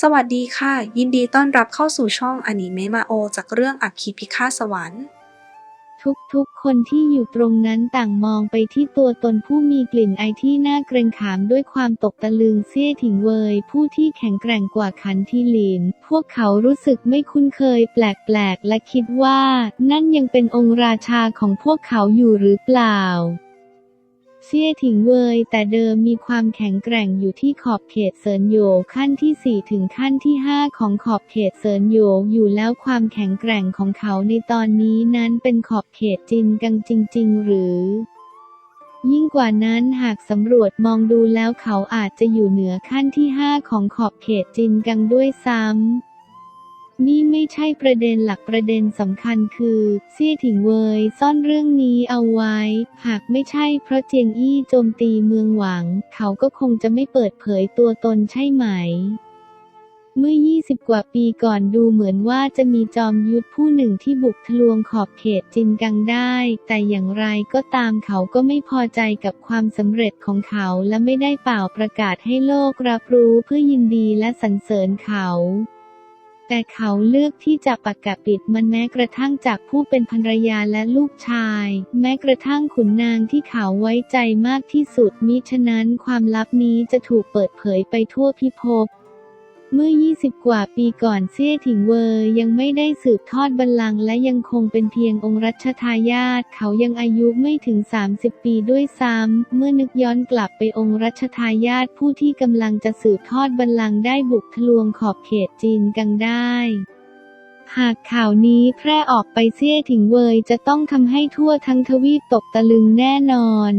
สวัสดีค่ะ ยินดีต้อนรับเข้าสู่ช่องอนิเมะมาโอ จากเรื่องอัคคีพิฆาตสวรรค์ ทุกๆ คนที่อยู่ตรงนั้นต่างมองไปที่ตัวตนผู้มีกลิ่นไอที่น่าเกรงขามด้วยความตกตะลึงเซี่ยถิงเวย ผู้ที่แข็งแกร่งกว่าขันทีหลิน พวกเขารู้สึกไม่คุ้นเคยแปลกๆ และคิดว่า นั่นยังเป็นองค์ราชาของพวกเขาอยู่หรือเปล่า เซี่ยถิงเวยแต่เดิมมีความแข็งแกร่งอยู่ที่ขอบเขตเซินโยขั้นที่ 4 ถึงขั้นที่ 5 ของขอบเขตเซินโยอยู่แล้วความแข็งแกร่งของเขาในตอนนี้นั้นเป็นขอบเขตจินกังจริง ๆ หรือ ยิ่งกว่านั้นหากสำรวจมองดูแล้วเขาอาจจะอยู่เหนือขั้นที่ 5 ของขอบเขตจินกังด้วยซ้ำ นี่ไม่ใช่ประเด็นหลักประเด็นสำคัญคือเซี่ยถิงเวยซ่อนเรื่องนี้เอาไว้ หากไม่ใช่เพราะเจียงอี้โจมตีเมืองหวัง เขาก็คงจะไม่เปิดเผยตัวตนใช่ไหมเมื่อ 20 กว่าปีก่อนดูเหมือนว่าจะมีจอมยุทธผู้หนึ่งที่บุกทะลวงขอบเขตจินกังได้ แต่อย่างไรก็ตามเขาก็ไม่พอใจกับความสำเร็จของเขาและไม่ได้เป่าประกาศให้โลกรับรู้เพื่อยินดีและสรรเสริญเขา แต่เขาเลือกที่จะปกกปิดมันแม้กระทั่งจากผู้เป็นภรรยาและลูกชาย แม้กระทั่งขุนนางที่เขาไว้ใจมากที่สุดมิฉะนั้นความลับนี้จะถูกเปิดเผยไปทั่วพิภพ เมื่อ 20 กว่าปีก่อนเซี่ยถิงเวอร์ยังไม่ได้สืบทอดบัลลังก์และยังคงเป็นเพียงองค์รัชทายาทเขายังอายุไม่ถึง 30 ปีด้วยซ้ำ เมื่อนึกย้อนกลับไปองค์รัชทายาทผู้ที่กำลังจะสืบทอดบัลลังก์ได้บุกทะลวงขอบเขตจีนกังได้หากข่าวนี้แพร่ออกไปเซี่ยถิงเวยจะต้องทำให้ทั่วทั้งทวีปตกตะลึงแน่นอน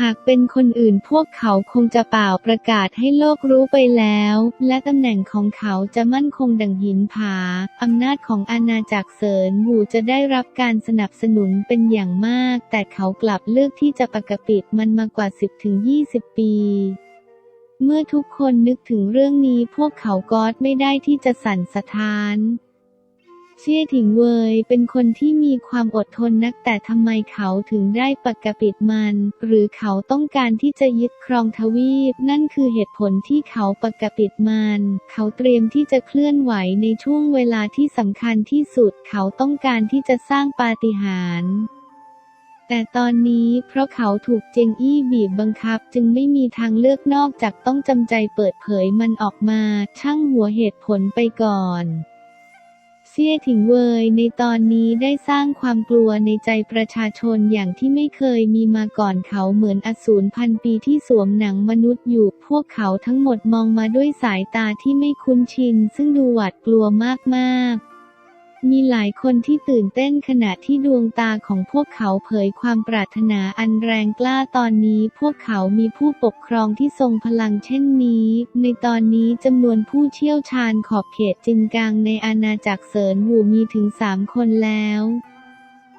หากเป็นคนอื่นพวกเขาคงจะเป่าประกาศให้โลกรู้ไปแล้ว และตำแหน่งของเขาจะมั่นคงดังหินผา อำนาจของอาณาจักรเซินหูจะได้รับการสนับสนุนเป็นอย่างมาก แต่เขากลับเลือกที่จะปกปิดมันมากว่า 10-20 ปีเมื่อทุกคนนึกถึงเรื่องนี้พวกเขาก็ไม่ได้ที่จะสั่นสะท้าน เชี่ยถิงเวยเป็นคนที่มีความอดทนนักแต่ทำไมเขาถึงได้ปกปิดมัน หรือเขาต้องการที่จะยึดครองทวีป นั่นคือเหตุผลที่เขาปกปิดมัน เขาเตรียมที่จะเคลื่อนไหวในช่วงเวลาที่สำคัญที่สุด เขาต้องการที่จะสร้างปาฏิหาริย์แต่ตอนนี้เพราะเขาถูกเจงอี้บีบบังคับจึงไม่มีทางเลือกนอกจากต้องจำใจเปิดเผยมันออกมา ช่างหัวเหตุผลไปก่อน เซี่ยถิงเวยในตอนนี้ได้สร้างความกลัวในใจประชาชนอย่างที่ไม่เคยมีมาก่อนเขาเหมือนอสูรพันปีที่สวมหนังมนุษย์อยู่ พวกเขาทั้งหมดมองมาด้วยสายตาที่ไม่คุ้นชิน ซึ่งดูหวาดกลัวมากๆ มีหลายคนที่ตื่นเต้นขณะที่ดวงตาของพวกเขาเผยความปรารถนาอันแรงกล้าตอนนี้พวกเขามีผู้ปกครองที่ทรงพลังเช่นนี้ ในตอนนี้จำนวนผู้เชี่ยวชาญขอบเขตจินกังในอาณาจักรเซินหูมีถึงสามคนแล้ว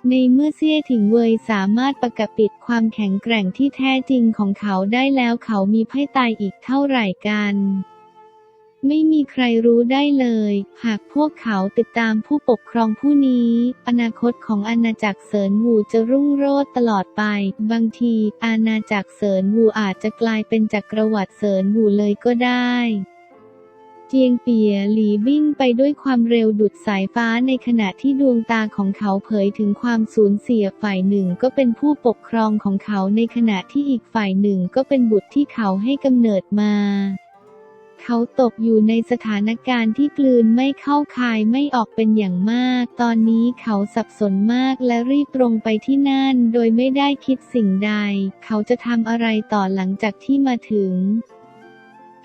ในเมื่อเซี่ยถิงเวยสามารถปกปิดความแข็งแกร่งที่แท้จริงของเขาได้แล้วเขามีไพ่ตายอีกเท่าไหร่กัน ไม่มีใครรู้ได้เลย หากพวกเขาติดตามผู้ปกครองผู้นี้ อนาคตของอาณาจักรเซินวูจะรุ่งโรจน์ตลอดไป บางที อาณาจักรเซินวูอาจจะกลายเป็นจักรวรรดิเซินวูเลยก็ได้เจียงเปียหลีวิ่งไปด้วยความเร็วดุดสายฟ้าในขณะที่ดวงตาของเขาเผยถึงความสูญเสียฝ่ายหนึ่งก็เป็นผู้ปกครองของเขาในขณะที่อีกฝ่ายหนึ่งก็เป็นบุตรที่เขาให้กำเนิดมา เขาตกอยู่ในสถานการณ์ที่กลืนไม่เข้าคายไม่ออกเป็นอย่างมาก ตอนนี้เขาสับสนมากและรีบตรงไปที่นั่น โดยไม่ได้คิดสิ่งใด เขาจะทำอะไรต่อหลังจากที่มาถึง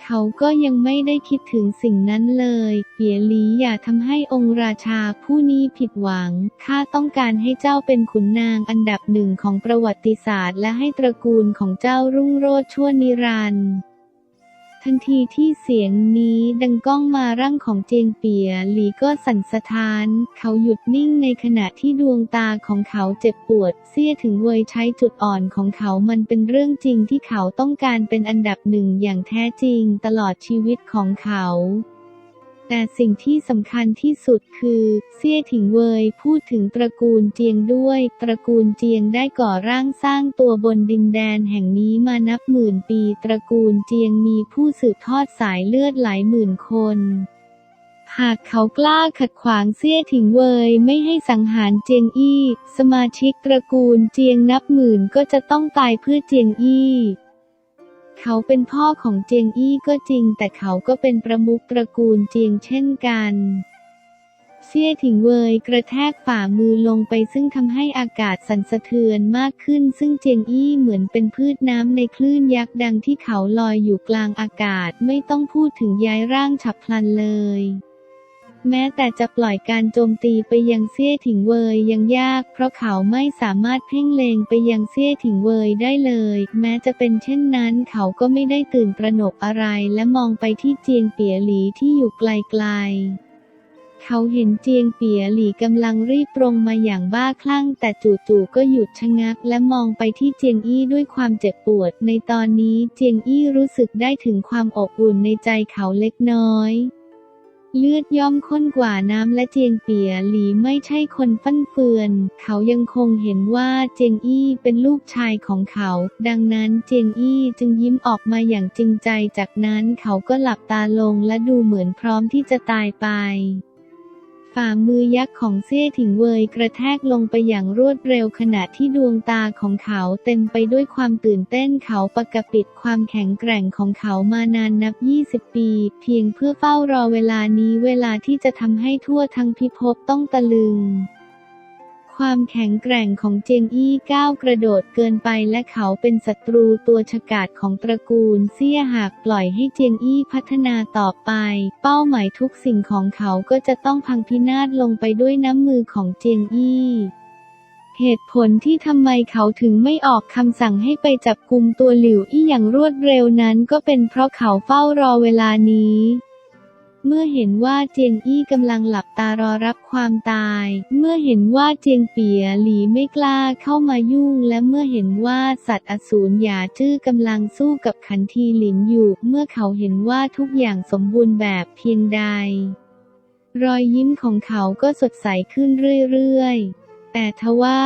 เขาก็ยังไม่ได้คิดถึงสิ่งนั้นเลย เปียหลีอย่าทำให้องค์ราชาผู้นี้ผิดหวัง ข้าต้องการให้เจ้าเป็นขุนนางอันดับหนึ่งของประวัติศาสตร์ และให้ตระกูลของเจ้ารุ่งโรจน์ชั่วนิรันดร์ ทันทีที่เสียงนี้ดังก้องมาร่างของเจียงเปียหลีก็สั่นสะท้าน เขาหยุดนิ่งในขณะที่ดวงตาของเขาเจ็บปวด เสียถึงเวยใช้จุดอ่อนของเขามันเป็นเรื่องจริงที่เขาต้องการเป็นอันดับหนึ่งอย่างแท้จริงตลอดชีวิตของเขา แต่สิ่งที่สำคัญที่สุดคือ เซี่ยถิงเวยพูดถึงตระกูลเจียงด้วย ตระกูลเจียงได้ก่อร่างสร้างตัวบนดินแดนแห่งนี้มานับหมื่นปี ตระกูลเจียงมีผู้สืบทอดสายเลือดหลายหมื่นคนหากเขากล้าขัดขวางเซี่ยถิงเวยไม่ให้สังหารเจียงอี้ สมาชิกตระกูลเจียงนับหมื่นก็จะต้องตายเพื่อเจียงอี้ เขาเป็นพ่อของเจียงอี้ก็จริง แต่เขาก็เป็นประมุขตระกูลเจียงเช่นกันเซี่ยถิงเวยกระแทกฝ่ามือลงไปซึ่งทำให้อากาศสั่นสะเทือนมากขึ้น ซึ่งเจียงอี้เหมือนเป็นพืชน้ำในคลื่นยักษ์ดังที่เขาลอยอยู่กลางอากาศไม่ต้องพูดถึงย้ายร่างฉับพลันเลย แม้แต่จะปล่อยการโจมตีไปยังเซี่ยถิงเวยยังยาก เพราะเขาไม่สามารถเพ่งเล็งไปยังเซี่ยถิงเวยได้เลย แม้จะเป็นเช่นนั้นเขาก็ไม่ได้ตื่นตระหนกอะไรและมองไปที่เจียงเปียหลีที่อยู่ไกลๆเขาเห็นเจียงเปียหลี่กำลังรีบตรงมาอย่างบ้าคลั่ง แต่จู่ๆก็หยุดชะงัก และมองไปที่เจียงอี้ด้วยความเจ็บปวด ในตอนนี้เจียงอี้รู้สึกได้ถึงความอบอุ่นในใจเขาเล็กน้อย เลือดย่อมข้นกว่าน้ำและเจียงเปียหลีไม่ใช่คนฟั่นเฟือน เขายังคงเห็นว่าเจียงอี้เป็นลูกชายของเขา ดังนั้นเจียงอี้จึงยิ้มออกมาอย่างจริงใจ จากนั้นเขาก็หลับตาลงและดูเหมือนพร้อมที่จะตายไป ฝ่ามือยักษ์ของเซี่ยถิงเวยกระแทกลงไปอย่างรวดเร็วขณะที่ดวงตาของเขาเต็มไปด้วยความตื่นเต้นเขาปกปิดความแข็งแกร่งของเขามานานนับ 20 ปี เพียงเพื่อเฝ้ารอเวลานี้เวลาที่จะทำให้ทั่วทั้งพิภพต้องตะลึง ความแข็งแกร่งของเจียงอี้ก้าวกระโดดเกินไปและเขาเป็นศัตรูตัวฉกาจของตระกูลเซี่ยหากปล่อยให้เจียงอี้พัฒนาต่อไป เป้าหมายทุกสิ่งของเขาก็จะต้องพังพินาศลงไปด้วยน้ำมือของเจียงอี้เหตุผลที่ทำไมเขาถึงไม่ออกคำสั่งให้ไปจับกุมตัวหลิวอี้อย่างรวดเร็วนั้นก็เป็นเพราะเขาเฝ้ารอเวลานี้ เมื่อเห็นว่าเจียงอี้กำลังหลับตารอรับความตาย เมื่อเห็นว่าเจียงเปียหลีไม่กล้าเข้ามายุ่ง และเมื่อเห็นว่าสัตว์อสูรหยาจื้อกำลังสู้กับขันทีหลินอยู่ เมื่อเขาเห็นว่าทุกอย่างสมบูรณ์แบบเพียงใด รอยยิ้มของเขาก็สดใสขึ้นเรื่อยๆ แต่ทว่า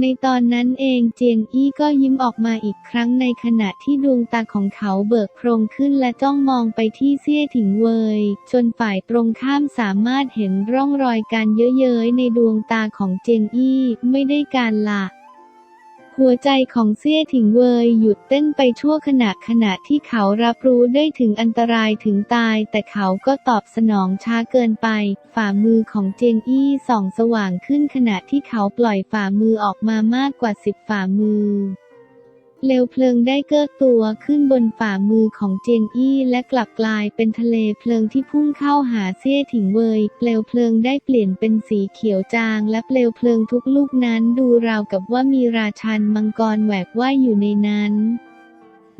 ในตอนนั้นเองเจียงอี้ก็ยิ้มออกมาอีกครั้งในขณะที่ดวงตาของเขาเบิกโพรงขึ้นและจ้องมองไปที่เซี่ยถิงเวย จนฝ่ายตรงข้ามสามารถเห็นร่องรอยการเย้ยๆในดวงตาของเจียงอี้ไม่ได้การละ หัวใจของเซี่ยถิงเวยหยุดเต้นไปชั่วขณะขณะที่เขารับรู้ได้ถึงอันตรายถึงตาย แต่เขาก็ตอบสนองช้าเกินไป ฝ่ามือของเจียงอี้ส่องสว่างขึ้นขณะที่เขาปล่อยฝ่ามือออกมามากกว่าสิบฝ่ามือ เปลวเพลิงได้เกิดตัวขึ้นบนฝ่ามือของเจียงอี้และกลับกลายเป็นทะเลเพลิงที่พุ่งเข้าหาเซี่ยถิงเวยเปลวเพลิงได้เปลี่ยนเป็นสีเขียวจาง และเปลวเพลิงทุกลูกนั้นดูราวกับว่ามีราชันมังกรแหวกว่ายอยู่ในนั้น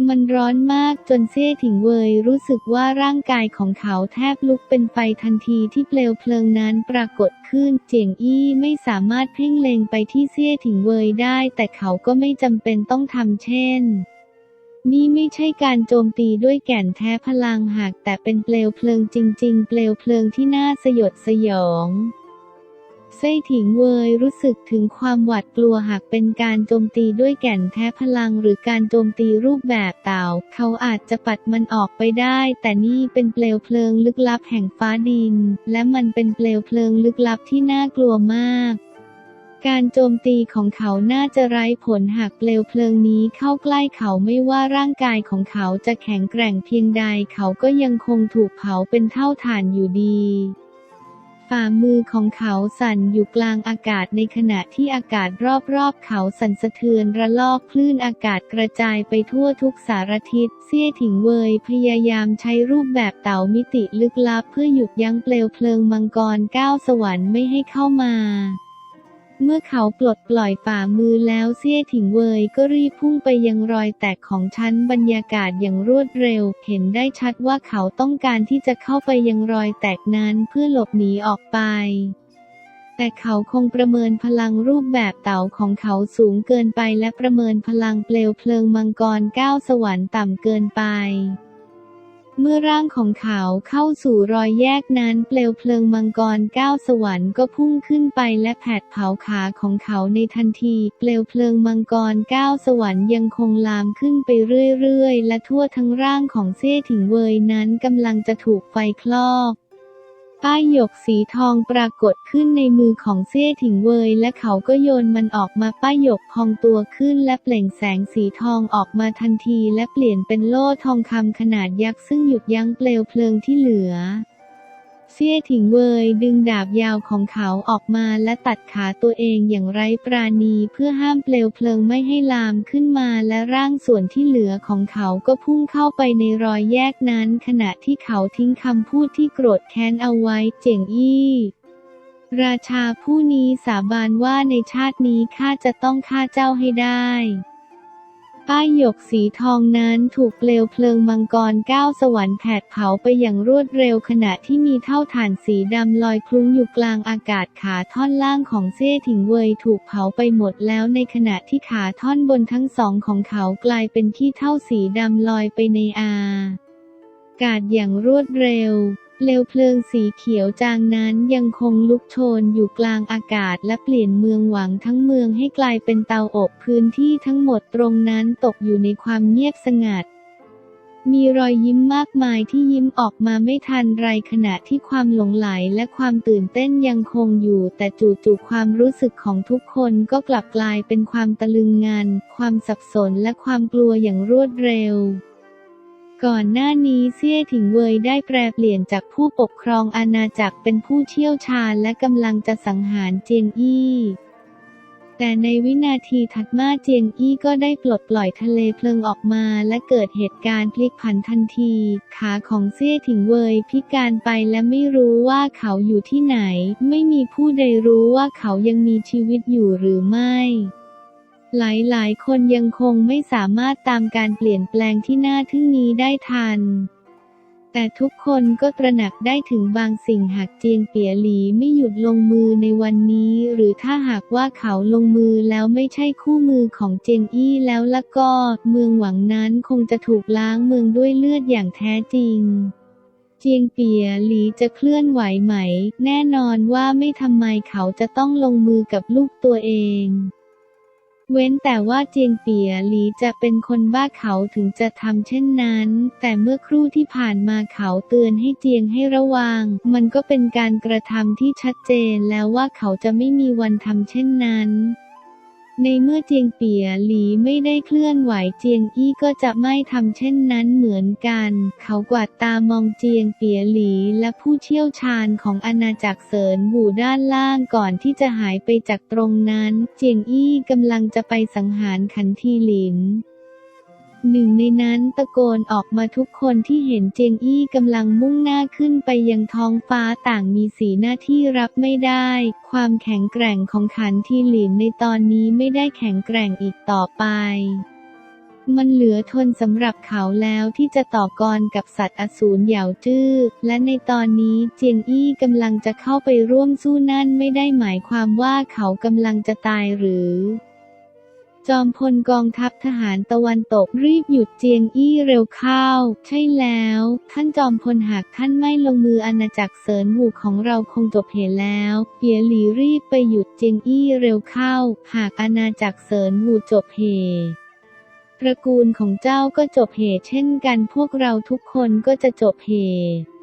มันร้อนมากจนเซ่ถิงเวยรู้สึกว่าร่างกายของเขาแทบลุกเป็นไฟทันทีที่เปลวเพลิงนั้นปรากฏขึ้น เจียงอี้ไม่สามารถเพ่งเล็งไปที่เซ่ถิงเวยได้ แต่เขาก็ไม่จำเป็นต้องทำเช่นนี่ไม่ใช่การโจมตีด้วยแก่นแท้พลังหากแต่เป็นเปลวเพลิงจริง ๆ เปลวเพลิงที่น่าสยดสยอง เซ่ถิงเวยรู้สึกถึงความหวาดกลัวหากเป็นการโจมตีด้วยแก่นแท้พลังหรือการโจมตีรูปแบบเต่า เขาอาจจะปัดมันออกไปได้ แต่นี่เป็นเปลวเพลิงลึกลับแห่งฟ้าดิน และมันเป็นเปลวเพลิงลึกลับที่น่ากลัวมากการโจมตีของเขาน่าจะไร้ผลหากเปลวเพลิงนี้เข้าใกล้เขาไม่ว่าร่างกายของเขาจะแข็งแกร่งเพียงใดเขาก็ยังคงถูกเผาเป็นเท่าฐานอยู่ดี ฝ่ามือของเขาสั่นอยู่กลางอากาศในขณะที่อากาศรอบๆ เขาสั่นสะเทือนระลอกคลื่นอากาศกระจายไปทั่วทุกสารทิศเซี่ยถิงเวยพยายามใช้รูปแบบเต่ามิติลึกลับ เพื่อหยุดยั้งเปลวเพลิงมังกรก้าวสวรรค์ไม่ให้เข้ามา เมื่อเขาปลดปล่อยฝ่ามือแล้วเซี่ยถิงเวยก็รีบพุ่งไปยังรอยแตกของชั้นบรรยากาศอย่างรวดเร็ว เห็นได้ชัดว่าเขาต้องการที่จะเข้าไปยังรอยแตกนั้นเพื่อหลบหนีออกไปแต่เขาคงประเมินพลังรูปแบบเต่าของเขาสูงเกินไปและประเมินพลังเปลวเพลิงมังกรก้าวสวรรค์ต่ำเกินไป เมื่อร่างของเขาเข้าสู่รอยแยกนั้น เปลวเพลิงมังกรก้าวสวรรค์ก็พุ่งขึ้นไปและแผดเผาขาของเขาในทันที เปลวเพลิงมังกรก้าวสวรรค์ยังคงลามขึ้นไปเรื่อยๆ และทั่วทั้งร่างของเซ่ถิงเวยนั้นกำลังจะถูกไฟคลอก ป้ายหยกสีทองปรากฏขึ้นในมือของเซ่ถิงเวยและเขาก็โยนมันออกมาป้ายหยกพองตัวขึ้นและเปล่งแสงสีทองออกมาทันทีและเปลี่ยนเป็นโล่ทองคำขนาดยักษ์ซึ่งหยุดยั้งเปลวเพลิงที่เหลือ เซี่ยถิงเวยดึงดาบยาวของเขาออกมาและตัดขาตัวเองอย่างไร้ปราณีเพื่อห้ามเปลวเพลิงไม่ให้ลามขึ้นมาและร่างส่วนที่เหลือของเขาก็พุ่งเข้าไปในรอยแยกนั้น ขณะที่เขาทิ้งคำพูดที่โกรธแค้นเอาไว้เจ๋งอี้ราชาผู้นี้สาบานว่าในชาตินี้ข้าจะต้องฆ่าเจ้าให้ได้ ป้ายหยกสีทองนั้นถูกเปลวเพลิงมังกรก้าวสวรรค์แผดเผาไปอย่างรวดเร็วขณะที่มีเท่าฐานสีดำลอยคลุ้งอยู่กลางอากาศขาท่อนล่างของเซ่ถิงเวยถูกเผาไปหมดแล้วในขณะที่ขาท่อนบนทั้งสองของเขากลายเป็นขี้เท่าสีดำลอยไปในอากาศอย่างรวดเร็ว เปลวเพลิงสีเขียวจางนั้นยังคงลุกโชนอยู่กลางอากาศและเปลี่ยนเมืองหวังทั้งเมืองให้กลายเป็นเตาอบพื้นที่ทั้งหมดตรงนั้นตกอยู่ในความเงียบสงัด มีรอยยิ้มมากมายที่ยิ้มออกมาไม่ทันไรขณะที่ความหลงไหลและความตื่นเต้นยังคงอยู่ แต่จู่ๆความรู้สึกของทุกคนก็กลับกลายเป็นความตะลึงงาน ความสับสนและความกลัวอย่างรวดเร็ว ก่อนหน้านี้เซี่ยถิงเวยได้แปลเปลี่ยนจากผู้ปกครองอาณาจักรเป็นผู้เชี่ยวชาญและกำลังจะสังหารเจียงอี้แต่ในวินาทีถัดมาเจียงอี้ก็ได้ปลดปล่อยทะเลเพลิงออกมาและเกิดเหตุการณ์พลิกผันทันที ขาของเซี่ยถิงเวยพิการไปและไม่รู้ว่าเขาอยู่ที่ไหน ไม่มีผู้ใดรู้ว่าเขายังมีชีวิตอยู่หรือไม่ หลายๆ คนยังคงไม่สามารถตามการเปลี่ยนแปลงที่น่าทึ่งนี้ได้ทัน แต่ทุกคนก็ตระหนักได้ถึงบางสิ่งหากเจียงเปียหลีไม่หยุดลงมือในวันนี้ หรือถ้าหากว่าเขาลงมือแล้วไม่ใช่คู่มือของเจียงอี้แล้วละก็ เมืองหวังนั้นคงจะถูกล้างเมืองด้วยเลือดอย่างแท้จริงเจียงเปียหลีจะเคลื่อนไหวไหม แน่นอนว่าไม่ทำไมเขาจะต้องลงมือกับลูกตัวเอง เว้นแต่ว่าเจียงเปียหลีจะเป็นคนบ้าเขาถึงจะทำเช่นนั้น แต่เมื่อครู่ที่ผ่านมาเขาเตือนให้เจียงให้ระวัง มันก็เป็นการกระทำที่ชัดเจนแล้วว่าเขาจะไม่มีวันทำเช่นนั้น ในเมื่อเจียงเปียหลีไม่ได้เคลื่อนไหวเจียงอี้ก็จะไม่ทำเช่นนั้นเหมือนกัน เขากวาดตามองเจียงเปียหลีและผู้เชี่ยวชาญของอาณาจักรเสริญบูด้านล่างก่อนที่จะหายไปจากตรงนั้น เจียงอี้กำลังจะไปสังหารขันทีหลิน หนึ่งในนั้นตะโกนออกมาทุกคนที่เห็นเจงอี้กำลังมุ่งหน้าขึ้นไปยังท้องฟ้าต่างมีสีหน้าที่รับไม่ได้ ความแข็งแกร่งของขันทีหลินในตอนนี้ไม่ได้แข็งแกร่งอีกต่อไปมันเหลือทนสำหรับเขาแล้วที่จะต่อกรกับสัตว์อสูรเหยาจื้อ และในตอนนี้เจียงอี้กำลังจะเข้าไปร่วมสู้นั่นไม่ได้หมายความว่าเขากำลังจะตายหรือ จอมพลกองทัพทหารตะวันตกรีบหยุดเจียงอี้เร็วเข้า ใช่แล้ว ท่านจอมพลหากท่านไม่ลงมืออาณาจักรเสริญหูของเราคงจบเหตุแล้วเปียหลีรีบไปหยุดเจียงอี้เร็วเข้า หากอาณาจักรเสริญหูจบเหตุตระกูลของเจ้าก็จบเหตุเช่นกันพวกเราทุกคนก็จะจบเหตุ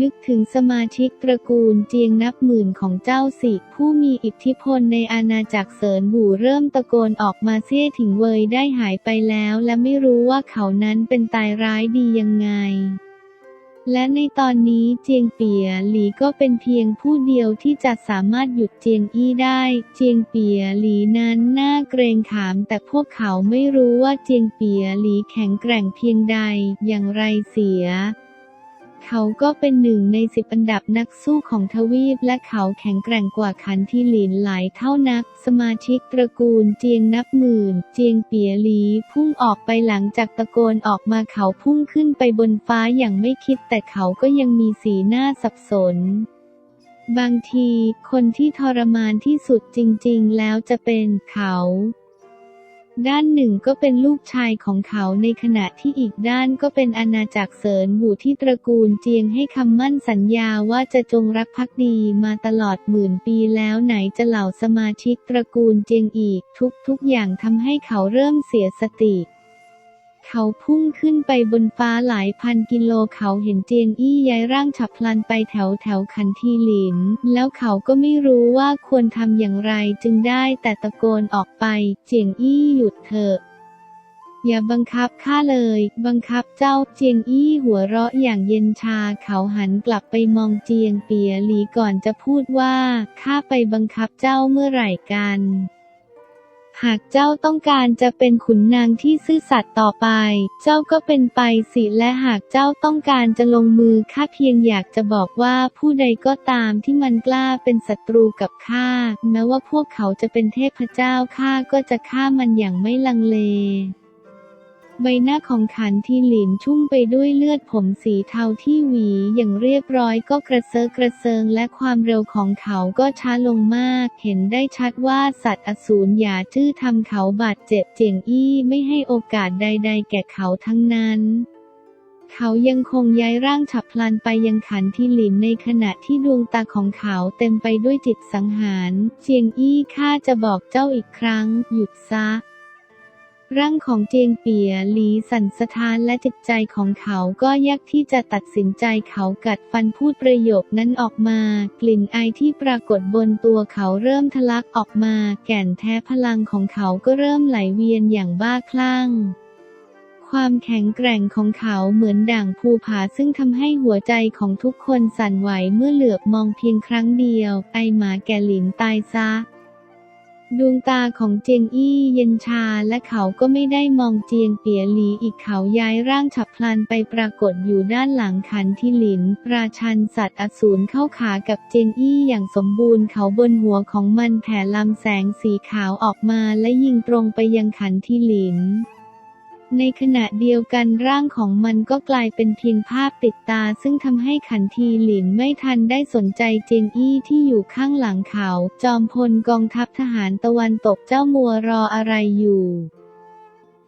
นึกถึงสมาชิกตระกูลเจียงนับหมื่นของเจ้าสิ ผู้มีอิทธิพลในอาณาจักรเสริญบู่เริ่มตะโกนออกมาเสี้ยถิงเวยได้หายไปแล้ว และไม่รู้ว่าเขานั้นเป็นตายร้ายดียังไง และในตอนนี้เจียงเปียหลีก็เป็นเพียงผู้เดียวที่จะสามารถหยุดเจียงอี้ได้ เจียงเปียหลีนั้นน่าเกรงขาม แต่พวกเขาไม่รู้ว่าเจียงเปียหลีแข็งแกร่งเพียงใดอย่างไรเสีย เขาก็เป็นหนึ่งในสิบอันดับนักสู้ของทวีปและเขาแข็งแกร่งกว่าขันทีหลินหลายเท่านัก สมาชิกตระกูลเจียงนับหมื่น เจียงเปียหลีพุ่งออกไปหลังจากตะโกนออกมาเขาพุ่งขึ้นไปบนฟ้าอย่างไม่คิด แต่เขาก็ยังมีสีหน้าสับสนบางที คนที่ทรมานที่สุดจริง ๆ แล้วจะเป็นเขา ด้านหนึ่งก็เป็นลูกชายของเขาในขณะที่อีกด้านก็เป็นอาณาจักรเสริญบูที่ตระกูลเจียงให้คำมั่นสัญญาว่าจะจงรักภักดีมาตลอดหมื่นปีแล้วไหนจะเหล่าสมาชิกตระกูลเจียงอีก ทุกทุกๆอย่างทำให้เขาเริ่มเสียสติ เขาพุ่งขึ้นไปบนฟ้าหลายพันกิโลเขาเห็นเจียงอี้ย้ายร่างฉับพลันไปแถวแถวคันทีหลิน แล้วเขาก็ไม่รู้ว่าควรทำอย่างไรจึงได้แต่ตะโกนออกไป เจียงอี้หยุดเถอะอย่าบังคับข้าเลย บังคับเจ้าเจียงอี้หัวเราะอย่างเย็นชาเขาหันกลับไปมองเจียงเปียหลีก่อนจะพูดว่าข้าไปบังคับเจ้าเมื่อไหร่กัน หากเจ้าต้องการจะเป็นขุนนางที่ซื่อสัตย์ต่อไป เจ้าก็เป็นไปสิและหากเจ้าต้องการจะลงมือข้าเพียงอยากจะบอกว่าผู้ใดก็ตามที่มันกล้าเป็นศัตรูกับข้าแม้ว่าพวกเขาจะเป็นเทพเจ้าข้าก็จะฆ่ามันอย่างไม่ลังเล ใบหน้าของขันทีหลินชุ่มไปด้วยเลือดผมสีเทาที่หวีอย่างเรียบร้อยก็กระเซาะกระเซิงและความเร็วของเขาก็ช้าลงมาก เห็นได้ชัดว่าสัตว์อสูรหยาจื้อทำเขาบาดเจ็บเจียงอี้ไม่ให้โอกาสใด ๆ แก่เขาทั้งนั้นเขายังคงย้ายร่างฉับพลันไปยังขันทีหลินในขณะที่ดวงตาของเขาเต็มไปด้วยจิตสังหาร เจียงอี้ข้าจะบอกเจ้าอีกครั้ง หยุดซะ ร่างของเจียงเปียหลีสั่นสะท้านและจิตใจของเขาก็ยากที่จะตัดสินใจเขากัดฟันพูดประโยคนั้นออกมา กลิ่นไอที่ปรากฏบนตัวเขาเริ่มทะลักออกมา แก่นแท้พลังของเขาก็เริ่มไหลเวียนอย่างบ้าคลั่งความแข็งแกร่งของเขาเหมือนด่างภูผาซึ่งทำให้หัวใจของทุกคนสั่นไหวเมื่อเหลือบมองเพียงครั้งเดียว ไอหมาแก่หลินตายซะ ดวงตาของเจียงอี้เย็นชาและเขาก็ไม่ได้มองเจียงเปียหลีอีกเขาย้ายร่างฉับพลันไปปรากฏอยู่ด้านหลังขันทีหลิน ราชันสัตว์อสูรเข้าขากับเจียงอี้อย่างสมบูรณ์เขาบนหัวของมันแผ่ลำแสงสีขาวออกมาและยิงตรงไปยังขันทีหลิน ในขณะเดียวกันร่างของมันก็กลายเป็นเพียงภาพติดตา ซึ่งทำให้ขันทีหลินไม่ทันได้สนใจเจยงอี้ที่อยู่ข้างหลังเขา จอมพลกองทัพทหารตะวันตกเจ้ามัวรออะไรอยู่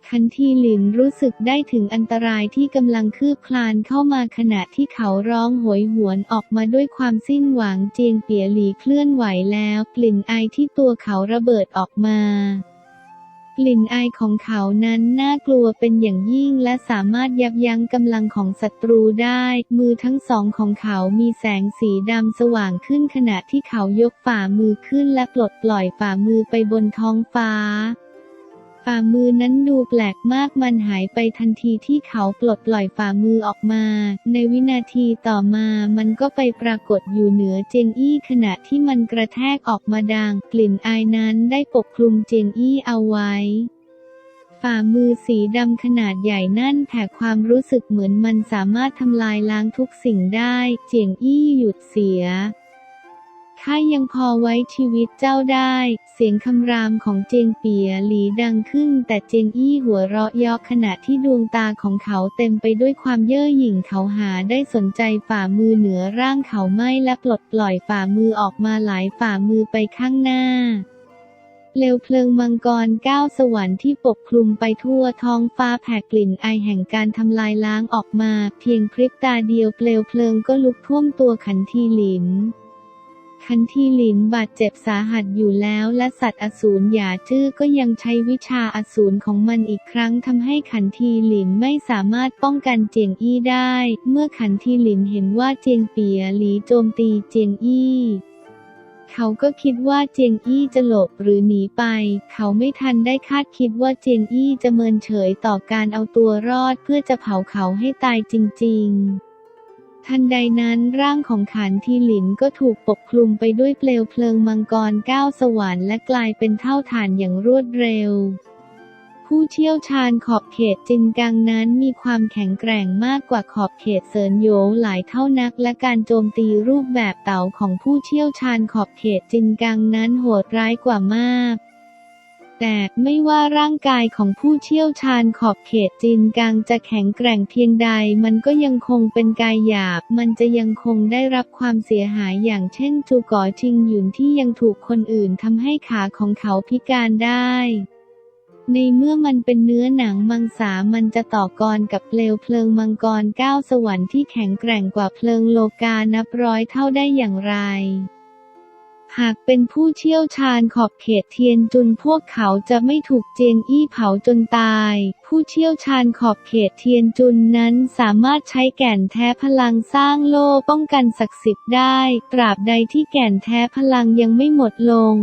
คันทีหลินรู้สึกได้ถึงอันตรายที่กำลังคืบคลานเข้ามาขณะที่เขาร้องโหยหวนออกมาด้วยความสิ้นหวังเจียงเปียหลีเคลื่อนไหวแล้ว กลิ่นไอที่ตัวเขาระเบิดออกมา กลิ่นอายของเขานั้นน่ากลัวเป็นอย่างยิ่งและสามารถยับยั้งกำลังของศัตรูได้ มือทั้งสองของเขามีแสงสีดำสว่างขึ้นขณะที่เขายกฝ่ามือขึ้นและปลดปล่อยฝ่ามือไปบนท้องฟ้า ฝ่ามือนั้นดูแปลกมากมันหายไปทันทีที่เขาปลดปล่อยฝ่ามือออกมา ในวินาทีต่อมามันก็ไปปรากฏอยู่เหนือเจงอี้ขณะที่มันกระแทกออกมาดังกลิ่นอายนั้นได้ปกคลุมเจงอี้เอาไว้ฝ่ามือสีดำขนาดใหญ่นั่นแผ่ความรู้สึกเหมือนมันสามารถทำลายล้างทุกสิ่งได้ เจียงอี้หยุดเสีย ข้ายังพอไว้ชีวิตเจ้าได้ เสียงคำรามของเจียงเปียหลีดังขึ้น แต่เจียงอี้หัวเราะยาะขณะที่ดวงตาของเขาเต็มไปด้วยความเย่อหยิ่งเขาหาได้สนใจฝ่ามือเหนือร่างเขาไม่และปลดปล่อยฝ่ามือออกมาหลายฝ่ามือไปข้างหน้าเปลวเพลิงมังกรก้าวสวรรค์ที่ปกคลุมไปทั่วท้องฟ้าแผ่กลิ่นไอแห่งการทำลายล้างออกมา เพียงพริบตาเดียวเปลวเพลิงก็ลุกท่วมตัวขันทีหลิน คันทีหลินบาดเจ็บสาหัสอยู่แล้วและสัตว์อสูรหยาจื้อก็ยังใช้วิชาอสูรของมันอีกครั้งทำให้ขันทีหลินไม่สามารถป้องกันเจียงอี้ได้ เมื่อขันทีหลินเห็นว่าเจียงเปียหลีโจมตีเจียงอี้เขาก็คิดว่าเจียงอี้จะหลบหรือหนีไป เขาไม่ทันได้คาดคิดว่าเจียงอี้จะเมินเฉยต่อการเอาตัวรอดเพื่อจะเผาเขาให้ตายจริง ๆ ทันใดนั้นร่างของขันทีหลินก็ถูกปกคลุมไปด้วยเปลวเพลิงมังกรก้าวสวรรค์และกลายเป็นเท่าฐานอย่างรวดเร็ว ผู้เชี่ยวชาญขอบเขตจินกังนั้นมีความแข็งแกร่งมากกว่าขอบเขตเซินโยหลายเท่านัก และการโจมตีรูปแบบเต่าของผู้เชี่ยวชาญขอบเขตจินกังนั้นโหดร้ายกว่ามาก แต่ไม่ว่าร่างกายของผู้เชี่ยวชาญขอบเขตจินกังจะแข็งแกร่งเพียงใด มันก็ยังคงเป็นกายหยาบ มันจะยังคงได้รับความเสียหายอย่างเช่นจูก่อจิงหยุนที่ยังถูกคนอื่นทำให้ขาของเขาพิการได้ในเมื่อมันเป็นเนื้อหนังมังสา มันจะต่อกรกับเปลวเพลิงมังกรก้าวสวรรค์ที่แข็งแกร่งกว่าเพลิงโลกานับร้อยเท่าได้อย่างไร หากเป็นผู้เชี่ยวชาญขอบเขตเทียนจุนพวกเขาจะไม่ถูกเจียงอี้เผาจนตาย ผู้เชี่ยวชาญขอบเขตเทียนจุนนั้นสามารถใช้แก่นแท้พลังสร้างโล่ป้องกันศักดิ์สิทธิ์ได้ ตราบใดที่แก่นแท้พลังยังไม่หมดลง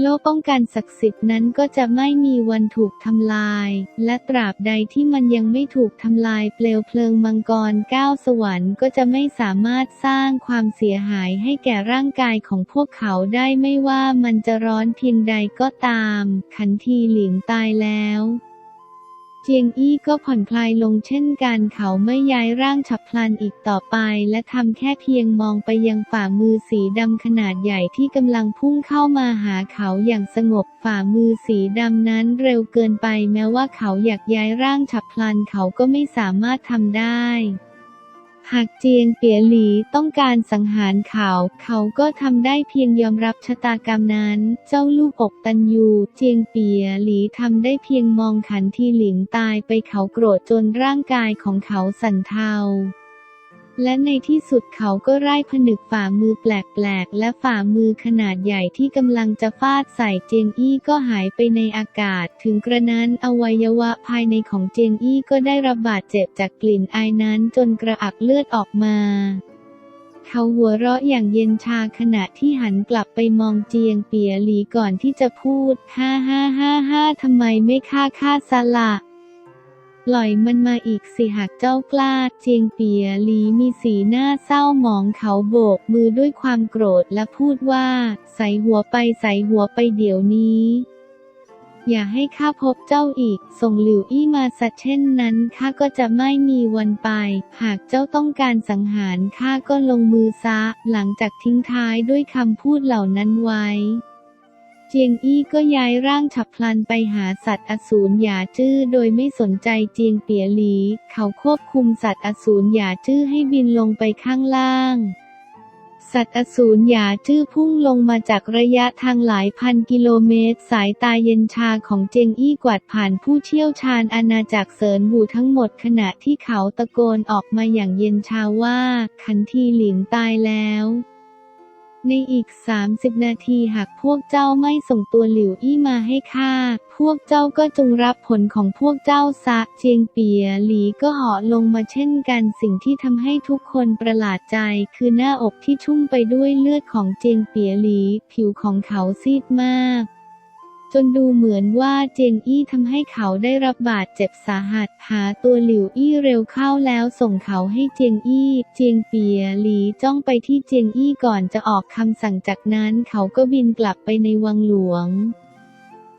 โล่ป้องกันศักดิ์สิทธิ์นั้นก็จะไม่มีวันถูกทำลาย และตราบใดที่มันยังไม่ถูกทำลายเปลวเพลิงมังกรก้าวสวรรค์ก็จะไม่สามารถสร้างความเสียหายให้แก่ร่างกายของพวกเขาได้ไม่ว่ามันจะร้อนเพียงใดก็ตาม ขันทีหลิงตายแล้ว เจียงอี้ก็ผ่อนคลายลงเช่นกันเขาไม่ย้ายร่างฉับพลันอีกต่อไป และทำแค่เพียงมองไปยังฝ่ามือสีดำขนาดใหญ่ที่กำลังพุ่งเข้ามาหาเขาอย่างสงบฝ่ามือสีดำนั้นเร็วเกินไปแม้ว่าเขาอยากย้ายร่างฉับพลันเขาก็ไม่สามารถทำได้ หากเจียงเปียหลีต้องการสังหารเขา เขาก็ทำได้เพียงยอมรับชะตากรรมนั้น เจ้าลูกอกตันยู เจียงเปียหลีทำได้เพียงมองขันทีหลิงตายไปเขาโกรธจนร่างกายของเขาสั่นเทา และในที่สุดเขาก็ไล่ผนึกฝ่ามือแปลกๆ และฝ่ามือขนาดใหญ่ที่กำลังจะฟาดใส่เจียงอี้ก็หายไปในอากาศ ถึงกระนั้นอวัยวะภายในของเจียงอี้ก็ได้รับบาดเจ็บจากกลิ่นอายนั้นจนกระอักเลือดออกมาเขาหัวเราะอย่างเย็นชาขณะที่หันกลับไปมองเจียงเปียหลีก่อนที่จะพูด ฮ่าฮ่าฮ่าฮ่าทำไมไม่ฆ่าฆ่าซะละ ปล่อยมันมาอีกสิหากเจ้ากล้า เจียงเปียหลีมีสีหน้าเศร้าหมองเขาโบกมือด้วยความโกรธและพูดว่า ใส่หัวไปใส่หัวไปเดี๋ยวนี้ อย่าให้ข้าพบเจ้าอีก ส่งหลิวอี้มาสักเช่นนั้นข้าก็จะไม่มีวันไป หากเจ้าต้องการสังหารข้าก็ลงมือซะ หลังจากทิ้งท้ายด้วยคำพูดเหล่านั้นไว้ เจียงอี้ก็ย้ายร่างฉับพลันไปหาสัตว์อสูรหยาจื้อโดยไม่สนใจเจียงเปียหลี เขาควบคุมสัตว์อสูรหยาจื้อให้บินลงไปข้างล่างสัตว์อสูรหยาจื้อพุ่งลงมาจากระยะทางหลายพันกิโลเมตร สายตาเย็นชาของเจยงอี้กวาดผ่านผู้เชี่ยวชาญอาณาจักรเซินหูทั้งหมดขณะที่เขาตะโกนออกมาอย่างเย็นชาว่า ขันทีหลิงตายแล้ว ในอีก 30 นาทีหากพวกเจ้าไม่ส่งตัวหลิวอี้มาให้ข้า พวกเจ้าก็จงรับผลของพวกเจ้าซะ เจียงเปียหลีก็เหาะลงมาเช่นกันสิ่งที่ทำให้ทุกคนประหลาดใจ คือหน้าอกที่ชุ่มไปด้วยเลือดของเจียงเปียหลี ผิวของเขาซีดมาก จนดูเหมือนว่าเจงอี้ทำให้เขาได้รับบาดเจ็บสาหัสหาตัวหลิวอี้เร็วเข้าแล้วส่งเขาให้เจงอี้ เจียงเปียหลีจ้องไปที่เจงอี้ก่อนจะออกคำสั่งจากนั้นเขาก็บินกลับไปในวังหลวง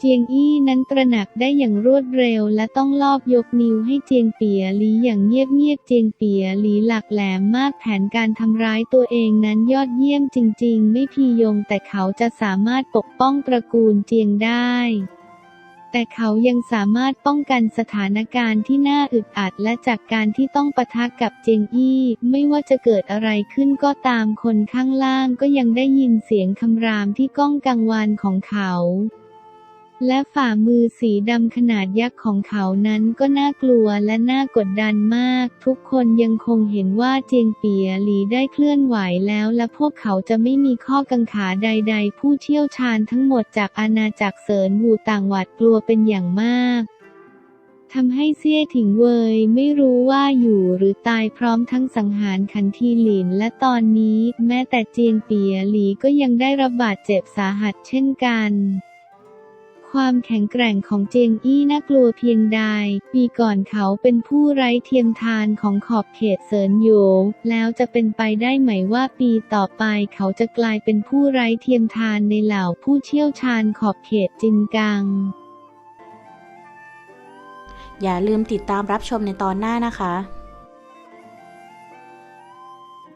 จียงอี้นั้นตระหนักได้อย่างรวดเร็ว และต้องลอบยกนิ้วให้เจียงเปียหลีอย่างเงียบๆเจียงเปียหลีหลักแหลมมากแผนการทำร้ายตัวเองนั้นยอดเยี่ยมจริง ๆ ไม่พียง แต่เขาจะสามารถปกป้องตระกูลเจียงได้แต่เขายังสามารถป้องกันสถานการณ์ที่น่าอึดอัดและจากการที่ต้องปะทะกับเจยงอี้ไม่ว่าจะเกิดอะไรขึ้นก็ตามคนข้างล่างก็ยังได้ยินเสียงคำรามที่ก้องกังวานของเขา และฝ่ามือสีดำขนาดยักษ์ของเขานั้นก็น่ากลัวและน่ากดดันมาก ทุกคนยังคงเห็นว่าเจียงเปียหลีได้เคลื่อนไหวแล้วและพวกเขาจะไม่มีข้อกังขาใด ๆ ผู้เชี่ยวชาญทั้งหมดจากอาณาจักรเสริญหูต่างหวาดกลัวเป็นอย่างมากทำให้เซี่ยถิงเวยไม่รู้ว่าอยู่หรือตายพร้อมทั้งสังหารขันทีหลินและตอนนี้ แม้แต่เจียงเปียหลีก็ยังได้รับบาดเจ็บสาหัสเช่นกัน ความแข็งแกร่งของเจงอี้น่ากลัวเพียงใด ปีก่อนเขาเป็นผู้ไร้เทียมทานของขอบเขตเซินโยแล้วจะเป็นไปได้ไหมว่าปีต่อไปเขาจะกลายเป็นผู้ไร้เทียมทานในเหล่าผู้เชี่ยวชาญขอบเขตจินกัง อย่าลืมติดตามรับชมในตอนหน้านะคะ